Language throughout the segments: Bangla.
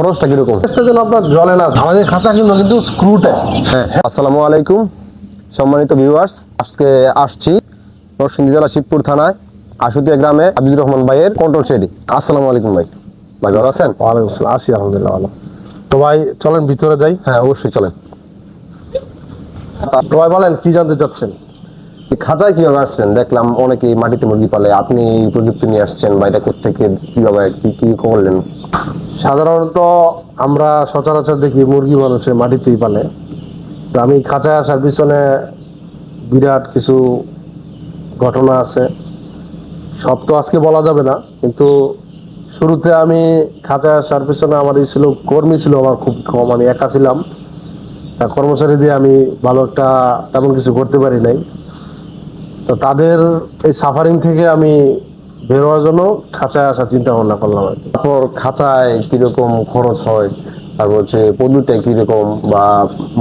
খরচটা কীরকম? আপনার জলে না আমাদের খাঁচা কিন্তু কিন্তু স্ক্রু টাইপ হ্যাঁ। আসসালামু আলাইকুম সম্মানিত ভিউয়ার্স আজকে আসছি নরসিংদী জেলা শিবপুর থানায় আশুতিয়া গ্রামে আবিজুর রহমান ভাইয়ের কন্ট্রোল শেডি আসসালামু আলাইকুম ভাই। ভাই ভালো আছেন? ওয়ালাইকুম আসসালাম। আসি আলহামদুলিল্লাহ ভালো। তো ভাই চলেন ভিতরে যাই। হ্যাঁ অবশ্যই চলেন। তো ভাই বলেন কি জানতে চাচ্ছেন? খাঁচায় কীভাবে আসছেন? দেখলাম অনেকেই মাটিতে মুরগি পালে। আপনি এই প্রযুক্তি নিয়ে আসছেন বা এটা থেকে কীভাবে কি কি করলেন? সাধারণত আমরা সচরাচর দেখি মুরগি মানুষে মাটিতেই পালে। আমি খাঁচায় আসার পিছনে বিরাট কিছু ঘটনা আছে। সব তো আজকে বলা যাবে না, কিন্তু শুরুতে আমি খাঁচায় আসার পিছনে আমার ছিল, কর্মী ছিল আমার খুব কম, আমি একা ছিলাম। তা কর্মচারী দিয়ে আমি ভালো একটা তেমন কিছু করতে পারি নাই। তো তাদের এই সাফারিং থেকে আমি বের হওয়ার জন্য খাঁচায় আসার চিন্তা ভাবনা করলাম। তারপর খাঁচায় কীরকম খরচ হয়, তারপর হচ্ছে পদ্ধতিটা কীরকম বা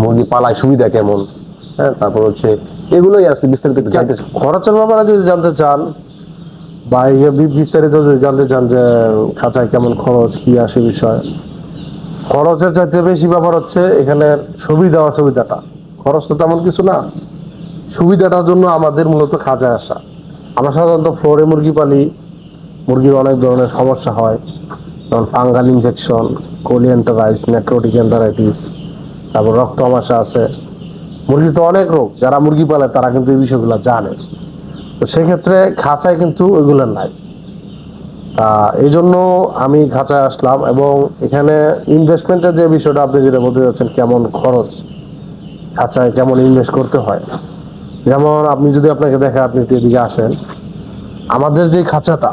মুরগি পালায় সুবিধা কেমন হ্যাঁ তারপর হচ্ছে এগুলোই আর বিস্তারিত জানতে খরচের ব্যাপারে যদি জানতে চান বা বিস্তারিত যদি জানতে চান যে খাঁচায় কেমন খরচ, কি আসে বিষয়। খরচের চাইতে বেশি ব্যাপার হচ্ছে এখানে সুবিধা অসুবিধাটা। খরচ তো তেমন কিছু না। সুবিধাটার জন্য আমাদের মূলত খাঁচায় আসা। আমরা সাধারণত ফ্লোরে মুরগি পালি, মুরগির অনেক ধরনের সমস্যা হয়। যেমন ফাঙ্গাল ইনফেকশন কোলিয়েন্টারাইস নেক্রোটিক এন্টারাইটিস তারপর রক্ত আমাশা আছে। মুরগি তো অনেক রোগ, যারা মুরগি পালে তারা কিন্তু এই বিষয়গুলো জানে। তো সেক্ষেত্রে খাঁচায় কিন্তু ওইগুলো নাই। তা এই জন্য আমি খাঁচায় আসলাম এবং এখানে ইনভেস্টমেন্টের যে বিষয়টা আপনি যেটা বলতে যাচ্ছেন, কেমন খরচ, খাঁচায় কেমন ইনভেস্ট করতে হয় যেমন আপনি যদি আপনাকে দেখে আপনি একটু এদিকে আসেন, আমাদের যে খাঁচাটা,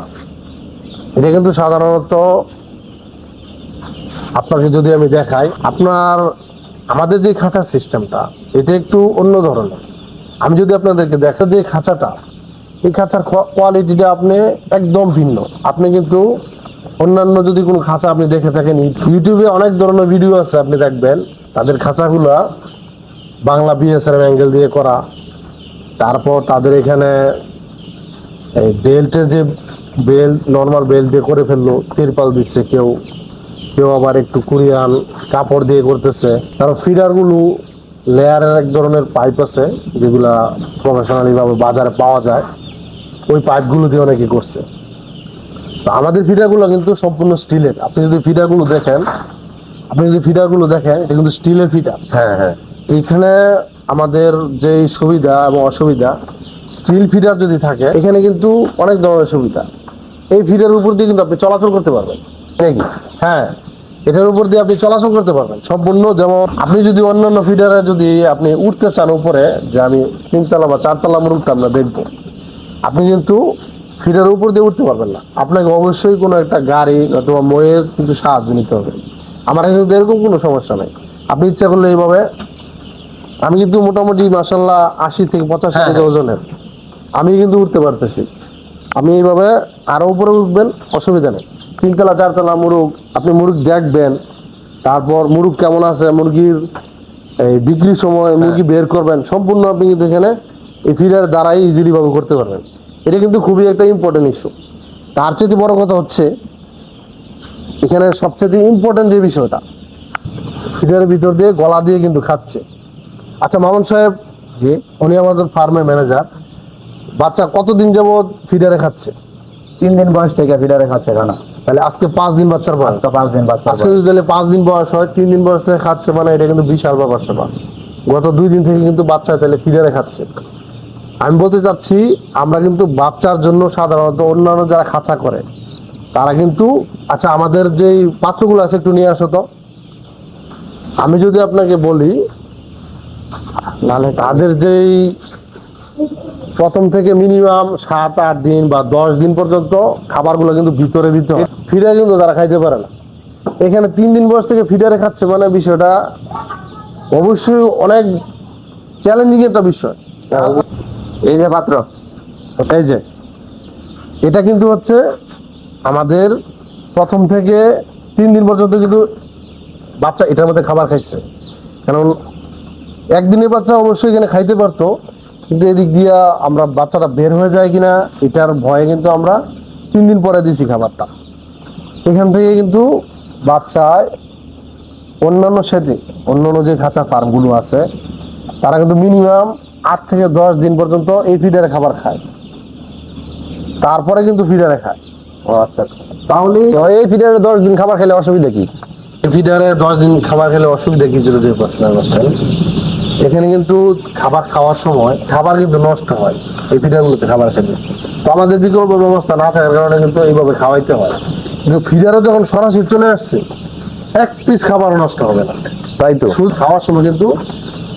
এটা কিন্তু সাধারণত আপনাকে যদি আমি দেখাই, আপনার, আমাদের যে খাঁচার সিস্টেমটা, এটা একটু অন্য ধরনের। আমি যদি আপনাদেরকে দেখা যে খাঁচাটা, এই খাঁচার কোয়ালিটিটা আপনি একদম ভিন্ন। আপনি কিন্তু অন্যান্য যদি কোনো খাঁচা আপনি দেখে থাকেন ইউটিউবে অনেক ধরনের ভিডিও আছে, আপনি দেখবেন, তাদের খাঁচাগুলা বাংলা বিএসআর অ্যাঙ্গেল দিয়ে করা। তারপর তাদের এখানে এই বেল্টের যে বেল্ট নর্মাল বেল্ট দিয়ে করে ফেলল তিরপাল দিচ্ছে কেউ। কেউ আবার একটু কুরিয়ান কাপড় দিয়ে করতেছে। তারপর ফিডারগুলো লেয়ারের এক ধরনের পাইপ আছে যেগুলা প্রফেশনালিভাবে বাজারে পাওয়া যায়। ওই পাইপগুলো দিয়ে অনেকে করছে। তো আমাদের ফিডারগুলো কিন্তু সম্পূর্ণ স্টিলের। আপনি যদি ফিডারগুলো দেখেন আপনি যদি ফিডারগুলো দেখেন এটা কিন্তু স্টিলের ফিডার হ্যাঁ হ্যাঁ। এইখানে আমাদের যে সুবিধা এবং অসুবিধা স্টিল ফিডার যদি থাকে, এখানে কিন্তু অনেক ধরনের সুবিধা। এই ফিডারের উপর দিয়ে কিন্তু আপনি চলাচল করতে পারবেন। নাকি? হ্যাঁ এটার উপর দিয়ে আপনি চলাচল করতে পারবেন। সম্পূর্ণ যেমন, আপনি যদি অন্যান্য ফিডারে যদি আপনি উঠতে চান উপরে, যে আমি তিনতলা বা চারতলা মুরুখটা আমরা দেখব, আপনি কিন্তু ফিডারের উপর দিয়ে উঠতে পারবেন না। আপনাকে অবশ্যই কোনো একটা গাড়ি অথবা ময়ের কিন্তু সাহায্য নিতে হবে। আমার কিন্তু এরকম কোনো সমস্যা নেই। আপনি ইচ্ছা করলে এইভাবে আমি কিন্তু মোটামুটি মাসাল্লাহ আশি থেকে পঁচাশি হ্যাঁ, কেজি হ্যাঁ। ওজনের। আমি কিন্তু উঠতে পারতেছি। আমি এইভাবে আরও উপরে উঠবেন অসুবিধা নেই। তিনতলা চারতলা মুরগ আপনি মুরগ দেখবেন তারপর মুরগ কেমন আছে মুরগির এই বিক্রির সময় মুরগি বের করবেন সম্পূর্ণ আপনি কিন্তু এখানে এই ফিডার দ্বারাই ইজিলিভাবে করতে পারবেন। এটা কিন্তু খুবই একটা ইম্পর্টেন্ট ইস্যু তার চেয়ে বড় কথা হচ্ছে এখানে সবচেয়ে ইম্পর্টেন্ট যে বিষয়টা ফিডারের ভিতর দিয়ে গলা দিয়ে কিন্তু খাচ্ছে। আচ্ছা মামুন সাহেব উনি আমাদের ফার্মের ম্যানেজার। বাচ্চা কতদিন যাবত ফিডারে খাচ্ছে? তিন দিন বয়স থেকে ফিডারে খাচ্ছে খানা তাহলে আজকে পাঁচ দিন বাচ্চার বয়স। পাঁচ দিন বাচ্চা আজকে যদি তাহলে পাঁচ দিন বয়স হয় তিন দিন বয়সে খাচ্ছে মানে এটা কিন্তু বিশাল ব্যাপার সেবা গত দুই দিন থেকে কিন্তু বাচ্চা তাহলে ফিডারে খাচ্ছে। আমি বলতে চাচ্ছি আমরা কিন্তু বাচ্চার জন্য সাধারণত অন্যান্য যারা খাঁচা করে তারা কিন্তু আচ্ছা আমাদের যেই পাত্রগুলো আছে একটু নিয়ে আসো তো। আমি যদি আপনাকে বলি নাহলে তাদের যেই প্রথম থেকে মিনিমাম সাত আট দিন বা দশ দিন পর্যন্ত খাবারগুলো কিন্তু ভিতরে দিতে হয়। ফিডে কিন্তু তারা খাইতে পারে না। এখানে তিন দিন বয়স থেকে ফিডারে খাচ্ছে মানে বিষয়টা অবশ্যই অনেক চ্যালেঞ্জিং একটা বিষয়। এই যে পাত্র। এই যে এটা কিন্তু হচ্ছে আমাদের প্রথম থেকে তিন দিন পর্যন্ত কিন্তু বাচ্চা এটার মধ্যে খাবার খাইছে। কারণ একদিনের বাচ্চা অবশ্যই এখানে খাইতে পারতো, কিন্তু এদিক দিয়া আমরা বাচ্চাটা বের হয়ে যায় কিনা, এটার ভয়ে কিন্তু আমরা তিন দিন পরে দিছি খাবারটা। এখান থেকে কিন্তু বাচ্চায় অন্যান্য সেটি, অন্যান্য যে খাঁচা ফার্মগুলো আছে, তারা কিন্তু মিনিমাম আট থেকে দশ দিন পর্যন্ত এই ফিডারে খাবার খায়। তারপরে কিন্তু ফিডারে খায়। ও আচ্ছা তাহলে এই ফিডারে দশ দিন খাবার খেলে অসুবিধা কি? ফিডারে দশ দিন খাবার খেলে অসুবিধা কি ছিল যে প্রশ্ন এখানে কিন্তু খাবার খাওয়ার সময় খাবার কিন্তু নষ্ট হয় এই ফিডারগুলোতে খাবার খেলে তো আমাদের বিকল্প ব্যবস্থা না থাকার কারণে কিন্তু এইভাবে খাওয়াইতে হয়। কিন্তু ফিডারে যখন সরাসরি চলে আসছে এক পিস খাবার নষ্ট হবে না। তাই তো। শুধু খাওয়ার সময় কিন্তু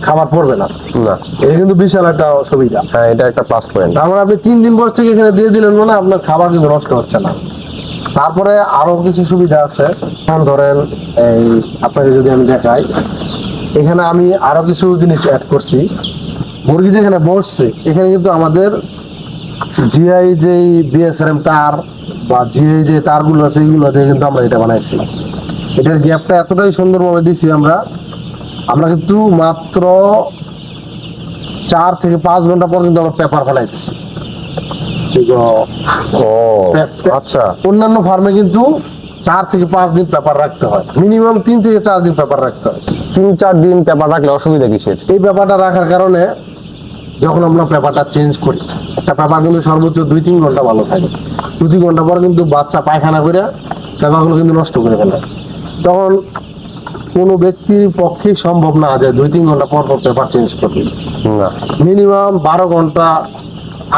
খাবার পড়বে না। না। এটা কিন্তু বিশাল একটা সুবিধা হ্যাঁ এটা একটা প্লাস পয়েন্ট তার মানে আপনি তিন দিন পর থেকে এখানে দিয়ে দিলেন মানে আপনার খাবার কিন্তু নষ্ট হচ্ছে না। তারপরে আরও কিছু সুবিধা আছে। যেমন ধরেন এই আপনাকে যদি আমি দেখাই এখানে আমি আরও কিছু জিনিস অ্যাড করছি। মুরগি যেখানে বসছে এখানে কিন্তু আমাদের জিআই যে বিএসআরএম তার বা জিআই যে তারগুলো আছে এইগুলো দিয়ে কিন্তু আমরা এটা বানাইছি। এটার গ্যাপটা এতটাই সুন্দরভাবে দিছি আমরা আমরা কিন্তু মাত্র চার থেকে পাঁচ ঘণ্টা পর কিন্তু আমরা পেপার ফেলাইতেছি আচ্ছা। অন্যান্য ফার্মে কিন্তু চার থেকে পাঁচ দিন পেপার রাখতে হয়। মিনিমাম তিন থেকে চার দিন পেপার রাখতে হয়। তিন চার দিন পেপার রাখলে অসুবিধা কিসের? এই পেপারটা রাখার কারণে যখন আমরা পেপারটা চেঞ্জ করি একটা পেপার কিন্তু সর্বোচ্চ দুই তিন ঘণ্টা ভালো থাকে। দু তিন ঘণ্টা পর কিন্তু বাচ্চা পায়খানা করে পেপারগুলো কিন্তু নষ্ট করে ফেলে। তখন কোনো ব্যক্তির পক্ষে সম্ভব না যে দুই তিন ঘণ্টা পর পর পেপার চেঞ্জ করবে। না। মিনিমাম বারো ঘণ্টা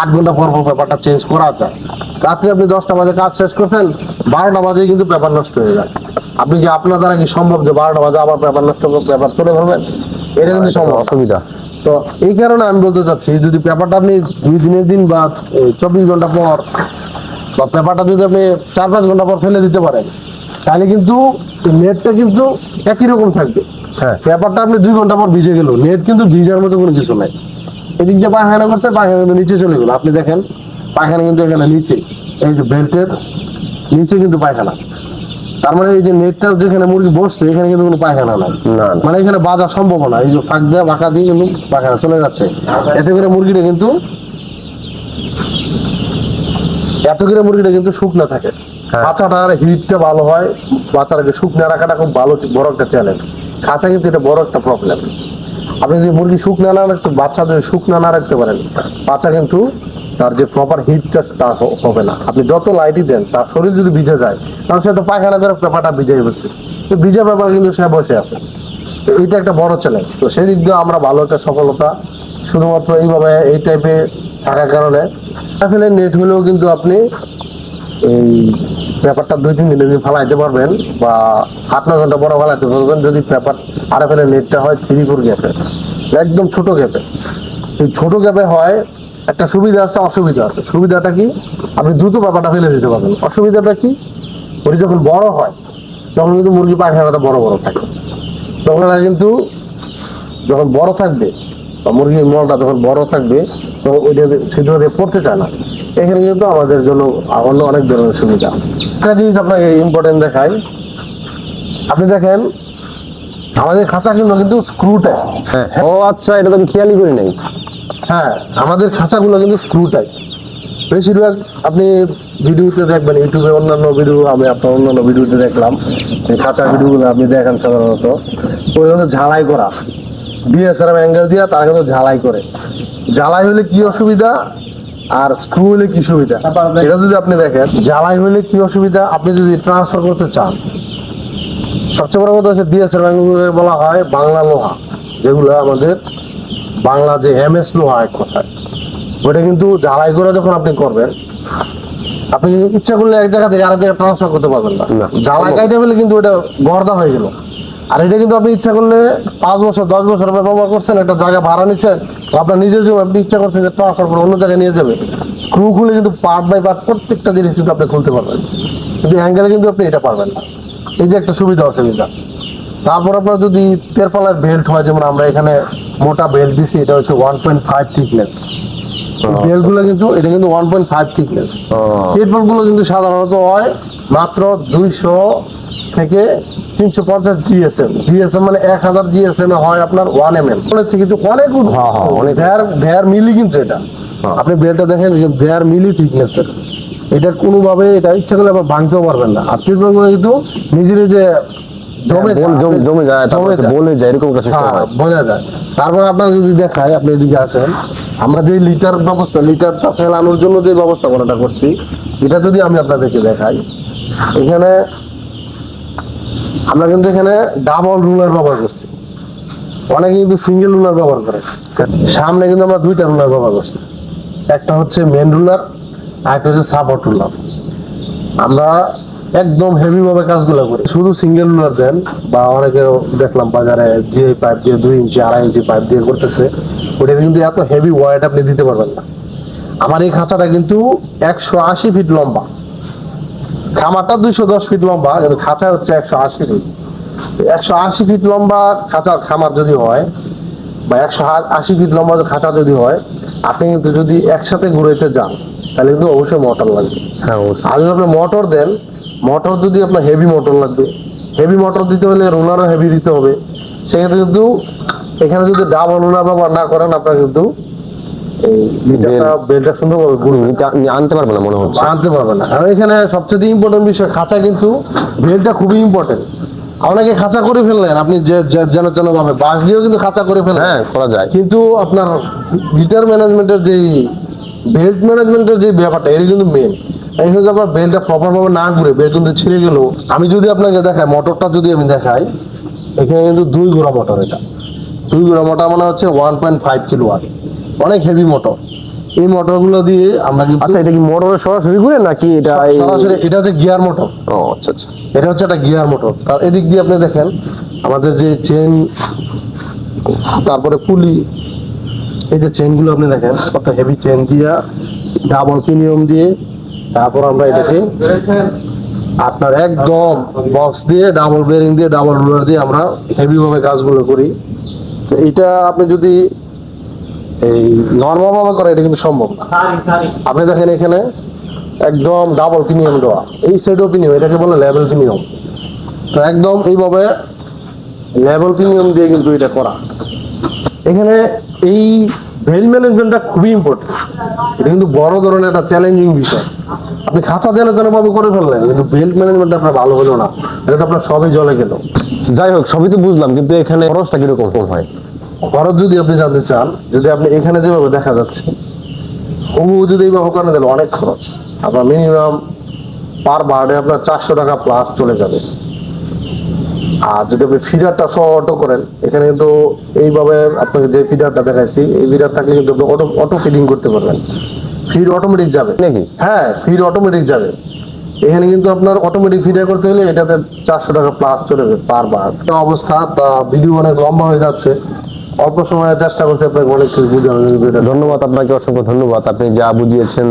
আট ঘণ্টা পর পর পেপারটা চেঞ্জ করা যায়। রাত্রে আপনি দশটা বাজে কাজ শেষ করছেন বারোটা বাজে কিন্তু পেপার নষ্ট হয়ে যায়। আপনি কি আপনার দ্বারা কি সম্ভব যে বারোটা বাজে আবার পেপার নষ্ট পেপার তুলে ধরবেন? এটা কিন্তু সম্ভব অসুবিধা। তো এই কারণে আমি বলতে চাচ্ছি যদি পেপারটা আপনি দুই দিনের দিন বা চব্বিশ ঘণ্টা পর বা পেপারটা যদি আপনি চার পাঁচ ঘণ্টা পর ফেলে দিতে পারেন তাহলে কিন্তু নেটটা কিন্তু একই রকম থাকবে। হ্যাঁ। পেপারটা আপনি দুই ঘণ্টা পর ভিজে গেল নেট কিন্তু ভিজার মতো কোনো কিছু নাই। এদিক দিয়ে পায়খানা করছে পায়খানা নিচে চলে গেল। আপনি দেখেন পায়খানা কিন্তু এখানে নিচে এই যে বেল্টের নিচে কিন্তু পায়খানা। তার মানে এই যে নেটটা যেখানে মুরগি বসছে এখানে কিন্তু কোনো পায়খানা নাই। মানে এখানে বাজার সম্ভব না এই যে ফাঁক দিয়ে বাঁকা দিয়ে কিন্তু পায়খানা চলে যাচ্ছে। এতে করে মুরগিটা কিন্তু এত করে মুরগিটা কিন্তু শুকনা থাকে। হ্যাঁ। বাচ্চাটার হিটটা ভালো হয় বাচ্চাটাকে শুকনা রাখাটা খুব ভালো বড় একটা চ্যালেঞ্জ খাঁচা কিন্তু এটা বড় একটা প্রবলেম আপনি যদি মুরগি শুকনা না রাখতে বাচ্চা যদি শুকনা না রাখতে পারেন বাচ্চা কিন্তু তার যে প্রপার হিটটা তার হবে না। আপনি যত লাইটই দেন, তার শরীর যদি ভিজে যায় কারণ সে তো পায়খানা করে পেপারটা ভিজে ফেলছে। তো ভিজা ব্যাপার কিন্তু সে বসে আছে। তো এটা একটা বড় চ্যালেঞ্জ তো সেই দিক দিয়ে আমরা ভালো একটা সফলতা শুধুমাত্র এইভাবে এই টাইপে থাকার কারণে। আসলে নেট হলেও কিন্তু আপনি এই পেপারটা দুই, তিন দিনে যদি ফালাইতে পারবেন বা আট নয় ঘণ্টা পরে ফালাইতে পারবেন যদি পেপার আর ফেলে নেটটা হয় থ্রি ফোর গ্যাপে একদম ছোট গ্যাপে এই ছোট গ্যাপে হয় একটা সুবিধা আছে, অসুবিধা আছে। সুবিধাটা কি? আপনি দ্রুত পেপারটা ফেলে দিতে পারবেন। অসুবিধাটা কি? ওটি যখন বড় হয়, তখন কিন্তু মুরগি পায়খানাটা বড় বড় থাকে। তখন কিন্তু যখন বড় থাকবে, বা মুরগির মলটা যখন বড় থাকবে, তখন ওইটা সেটা পড়তে চায় না। এখানে কিন্তু আমাদের জন্য অন্য অনেক ধরনের সুবিধা। একটা জিনিস আপনাকে ইম্পর্টেন্ট দেখাই। আপনি দেখেন, আমাদের খাঁচা কিন্তু কিন্তু স্ক্রু টাইপ হ্যাঁ। ও আচ্ছা এটা তো আমি খেয়ালই করি নাই। হ্যাঁ আমাদের খাঁচাগুলো কিন্তু স্ক্রু টাইপ বেশিরভাগ আপনি ভিডিওতে দেখবেন, ইউটিউবে অন্যান্য ভিডিও, আমি আপনার অন্যান্য ভিডিওতে দেখলাম এই খাঁচা ভিডিওগুলো আপনি দেখেন সাধারণত, ওই হলো ঝালাই করা। ডিএসআরএম অ্যাঙ্গেল দিয়ে তারা কিন্তু ঝালাই করে। ঝালাই হলে কি অসুবিধা? আর স্ক্রু হলে কি সুবিধা? এটা যদি আপনি দেখেন, ঝালাই হলে কি অসুবিধা? আপনি যদি ট্রান্সফার করতে চান, সবচেয়ে বড় কথা হচ্ছে ডিএসআরএম বলা হয় বাংলা লোহা, যেগুলো আমাদের বাংলা যে এম এস লোহা এক কথায় ওটা কিন্তু জ্বালাই করে যখন আপনি করবেন আপনি ইচ্ছা করলে এক জায়গা থেকে আরেক জায়গায় ট্রান্সফার করতে পারবেন না। জ্বালাই কাইটে ফেলে কিন্তু ওটা গর্দা হয়ে গেল। আর এটা কিন্তু আপনি ইচ্ছা করলে পাঁচ বছর দশ বছর ব্যবহার করছেন একটা জায়গা ভাড়া নিচ্ছেন আপনার নিজের জন্য আপনি ইচ্ছা করছেন যে ট্রান্সফার করে অন্য জায়গায় নিয়ে যাবে। স্ক্রু খুলে কিন্তু পার্ট বাই পার্ট প্রত্যেকটা জিনিস কিন্তু আপনি খুলতে পারবেন। কিন্তু অ্যাঙ্গেলে কিন্তু আপনি এটা পারবেন না। এই যে একটা সুবিধা অসুবিধা তারপর আপনার যদি তেরপালার বেল্ট হয় যেমন আমরা এখানে মোটা বেল্ট দিছি এটা হচ্ছে ওয়ান পয়েন্ট ফাইভ থিকনেস বেল্টগুলো কিন্তু এটা কিন্তু ওয়ান পয়েন্ট ফাইভ থিকনেসগুলো কিন্তু সাধারণত হয় মাত্র দুইশো থেকে তিনশো পঞ্চাশ জিএসএম জিএসএম মানে এক হাজার জিএসএম হয় আপনার ওয়ান এম এম থেকে কিন্তু অনেক অনেক। দেড় দেড় মিলি কিন্তু এটা। হ্যাঁ। আপনি বেলটা দেখেন যে দেড় মিলি থিকনেসের এটা কোনোভাবে এটা ইচ্ছা করলে আবার ভাঙতেও পারবেন না। আর কিন্তু নিজের যে জমে বল- যায়। জম- জমে যায় তারপর জমে হচ্ছে যায়। বলে যায় এরকম একটা সিস্টেম বোঝা যায়। তারপর আপনার যদি দেখায় আপনি এদিকে আসেন আমরা যে লিটার ব্যবস্থা লিটারটা ফেলানোর জন্য যে ব্যবস্থাপনাটা করছি এটা যদি আমি আপনাদেরকে দেখাই এখানে আমরা কিন্তু এখানে ডাবল রুলার ব্যবহার করছি। অনেকে কিন্তু সিঙ্গেল রুলার ব্যবহার করে। সামনে কিন্তু আমরা দুইটা রুলার ব্যবহার করছি। একটা হচ্ছে মেন রুলার আর একটা হচ্ছে সাপোর্ট রুলার আমরা একদম হেভি ভাবে কাজগুলো করি। শুধু সিঙ্গেল রুলার দেন বা অনেকে দেখলাম বাজারে যে পাইপ দিয়ে দুই ইঞ্চি আড়াই ইঞ্চি পাইপ দিয়ে করতেছে ওটা কিন্তু এত হেভি ওয়াইড আপনি দিতে পারবেন না। আমার এই খাঁচাটা কিন্তু একশো আশি ফিট লম্বা। খামারটা দুইশো দশ ফিট লম্বা কিন্তু খাঁচা হচ্ছে একশো আশি ফিট একশো আশি ফিট লম্বা খাঁচা খামার যদি হয় বা একশো আশি ফিট লম্বা খাঁচা যদি হয় আপনি কিন্তু যদি একসাথে ঘুরাইতে যান তাহলে কিন্তু অবশ্যই মোটর লাগবে। হ্যাঁ অবশ্যই। আর যদি আপনি মোটর দেন মোটর যদি আপনার হেভি মোটর লাগবে হেভি মোটর দিতে হলে রোলারও হেভি দিতে হবে। সেক্ষেত্রে কিন্তু এখানে যদি ডাবল রোলার ব্যবহার না করেন আপনার কিন্তু আনতে পারবে না মনে হচ্ছে। আনতে পারবে না। কারণ এখানে সবচেয়ে ইম্পর্টেন্ট বিষয় খাঁচা কিন্তু বেলটা খুবই ইম্পর্টেন্ট অনেকে খাঁচা করে ফেললেন আপনি যেন যেন ভাবে বাঁশ দিয়েও কিন্তু খাঁচা করে ফেলেন হ্যাঁ করা যায়। কিন্তু আপনার লিটার ম্যানেজমেন্টের যে বেল্ট ম্যানেজমেন্টের যে ব্যাপারটা এটা কিন্তু মেন এই হচ্ছে আপনার বেল্টটা প্রপার ভাবে না ঘুরে বেল্ট কিন্তু ছিঁড়ে গেল। আমি যদি আপনাকে দেখাই মোটরটা যদি আমি দেখাই এখানে কিন্তু দুই গোড়া মোটর এটা। দুই গোড়া মোটর মানে হচ্ছে one point five kilo watt অনেক হেভি মোটর এই মোটরগুলো দিয়ে আমরা আচ্ছা এটা কি মোটরে সরাসরি ঘুরে নাকি এটা সরাসরি এটা হচ্ছে গিয়ার মোটর ও আচ্ছা আচ্ছা। এটা হচ্ছে একটা গিয়ার মোটর তার এদিক দিয়ে আপনি দেখেন আমাদের যে চেন তারপরে পুলি এই যে চেনগুলো আপনি দেখেন কত হেভি চেন দিয়া ডাবল প্রিমিয়াম দিয়ে তারপর আমরা এটাকে আপনার একদম বক্স দিয়ে ডাবল বেরিং দিয়ে ডাবল রুলার দিয়ে আমরা হেভিভাবে কাজগুলো করি। তো এটা আপনি যদি এই নর্মাল ভাবে করে এটা কিন্তু সম্ভব না। আপনি দেখেন এখানে একদম ডাবল প্রিমিয়াম দেওয়া। এই সাইডও প্রিমিয়াম এটাকে বলে লেভেল প্রিমিয়াম তো একদম এইভাবে লেভেল প্রিমিয়াম দিয়ে কিন্তু এটা করা। এখানে এই ভেল ম্যানেজমেন্টটা খুবই ইম্পর্টেন্ট এটা কিন্তু বড় ধরনের একটা চ্যালেঞ্জিং বিষয়। আপনি খাঁচা দেন তেন ভাবে করে ফেললেন কিন্তু বেল্ট ম্যানেজমেন্ট আপনার ভালো হলো না। এটা তো আপনার সবই জলে গেল। যাই হোক সবই তো বুঝলাম কিন্তু এখানে খরচটা কীরকম কম হয়? খরচ যদি আপনি জানতে চান যদি আপনি এখানে যেভাবে দেখা যাচ্ছে হুবহু যদি এইভাবে করেন তাহলে অনেক খরচ। আপনার মিনিমাম পার বার্ডে আপনার চারশো টাকা প্লাস চলে যাবে। আর যদি আপনি ফিডারটা সহ অটো করেন এখানে কিন্তু এইভাবে আপনাকে যে ফিডারটা দেখাইছি এই ফিডার থাকলে কিন্তু আপনি অটো অটো ফিডিং করতে পারবেন। ফিড অটোমেটিক যাবে। নাকি? হ্যাঁ ফিড অটোমেটিক যাবে। এখানে কিন্তু আপনার অটোমেটিক ফিডার করতে হলে এটাতে চারশো টাকা প্লাস চলে যাবে পার বার। অবস্থা ভিডিও অনেক লম্বা হয়ে যাচ্ছে। অল্প সময়ে চেষ্টা করছি আপনাকে অনেক কিছু বোঝানোর ধন্যবাদ আপনাকে অসংখ্য ধন্যবাদ। আপনি যা বুঝিয়েছেন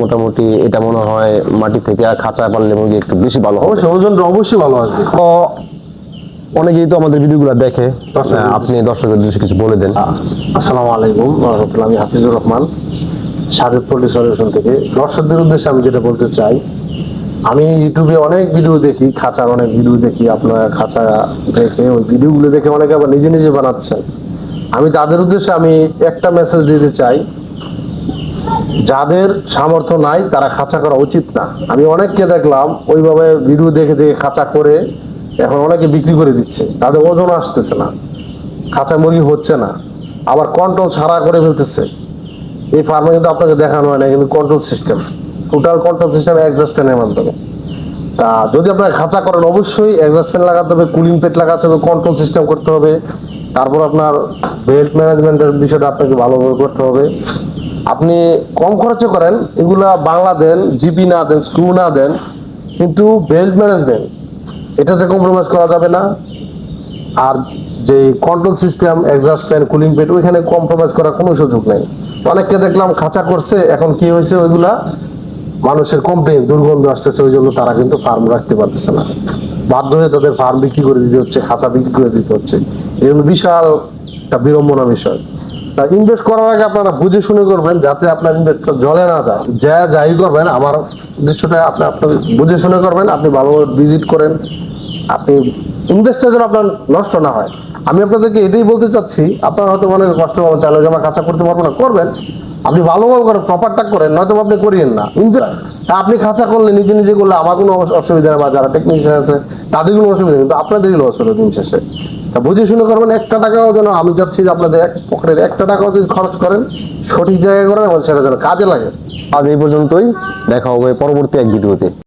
মোটামুটি এটা মনে হয় মাটি থেকে আর খাঁচা পারলে মুরগি একটু বেশি ভালো হবে। অবশ্যই ওজনটা অবশ্যই ভালো আসবে। অনেকেই তো আমাদের ভিডিওগুলো দেখে আপনি দর্শকের উদ্দেশ্যে কিছু বলে দেন। আসসালামু আলাইকুম রহমতুল্লাহ আমি হাফিজুর রহমান সাদেক পোল্ট্রি সলিউশন থেকে। দর্শকদের উদ্দেশ্যে আমি যেটা বলতে চাই আমি ইউটিউবে অনেক ভিডিও দেখি খাঁচার অনেক ভিডিও দেখি আপনারা খাঁচা দেখে ওই ভিডিওগুলো দেখে অনেকে আবার নিজে নিজে বানাচ্ছেন। আমি তাদের উদ্দেশ্যে আমি একটা মেসেজ দিতে চাই যাদের সামর্থ্য নাই তারা খাঁচা করা উচিত না। আমি অনেককে দেখলাম ওইভাবে ভিডিও দেখে দেখে খাঁচা করে এখন অনেকে বিক্রি করে দিচ্ছে। তাদের ওজন আসতেছে না। খাঁচা মুরগি হচ্ছে না। আবার কন্ট্রোল ছাড়া করে ফেলতেছে। এই ফার্মে কিন্তু আপনাকে দেখানো হয় না, কিন্তু control system total control system exhaust ফ্যানের মাধ্যমে। তা যদি আপনার খাঁচা করেন, অবশ্যই এক্সাস্ট ফ্যান লাগাতে হবে কুলিং পেট লাগাতে হবে কন্ট্রোল সিস্টেম করতে হবে। তারপর আপনার বেল্ট ম্যানেজমেন্টের বিষয়টা আপনাকে ভালোভাবে করতে হবে। আপনি কম খরচে করেন, এগুলা বাংলা দেন, জিপি না দেন স্ক্রু না দেন, কিন্তু বেল্ট ম্যানেজমেন্ট এটাতে কম্প্রোমাইজ করা যাবে না। আর যে control system exhaust fan cooling pad ওইখানে কম্প্রোমাইজ করার কোনো সুযোগ নেই। অনেককে দেখলাম খাঁচা করছে, এখন কি হয়েছে ওইগুলা? মানুষের কমপ্লেন দুর্গন্ধ আসতেছে, ওই জন্য তারা কিন্তু ফার্ম রাখতে পারতেছে না। বাধ্য হয়ে তাদের ফার্ম বিক্রি করে দিতে হচ্ছে, খাঁচা বিক্রি করে দিতে হচ্ছে। এগুলো বিশাল একটা বিড়ম্বনা বিষয়। ইনভেস্ট করার আগে আপনারা বুঝে শুনে করবেন যাতে আপনার ইনভেস্ট জলে না যায়। যা যাই করবেন, আমার উদ্দেশ্যটা আপনি আপনার বুঝে শুনে করবেন, আপনি ভালোভাবে ভিজিট করেন। আপনি ইনভেস্টটা যেন আপনার নষ্ট না হয়। আমি আপনাদেরকে এটাই বলতে চাচ্ছি, আপনারা হয়তো অনেক কষ্ট পাবেন তাহলে জমা কাঁচা করতে পারব না, করবেন। আপনি ভালোভাবে করেন প্রপারটা করেন, নয়তো আপনি করিয়েন না। কিন্তু আপনি খাঁচা করলে নিজে নিজে করলে আমার কোনো অসুবিধা নেই বা যারা টেকনিশিয়ান আছে, তাদের কোনো অসুবিধা কিন্তু আপনাদেরই লস হলো দিন শেষে। তা বুঝে শুনে করবেন, একটা টাকাও যেন আমি চাচ্ছি যে আপনাদের এক পকেটের একটা টাকাও যদি খরচ করেন, সঠিক জায়গায় করেন এবং সেটা যেন কাজে লাগে। আজ এই পর্যন্তই, দেখা হবে পরবর্তী এক ভিডিওতে।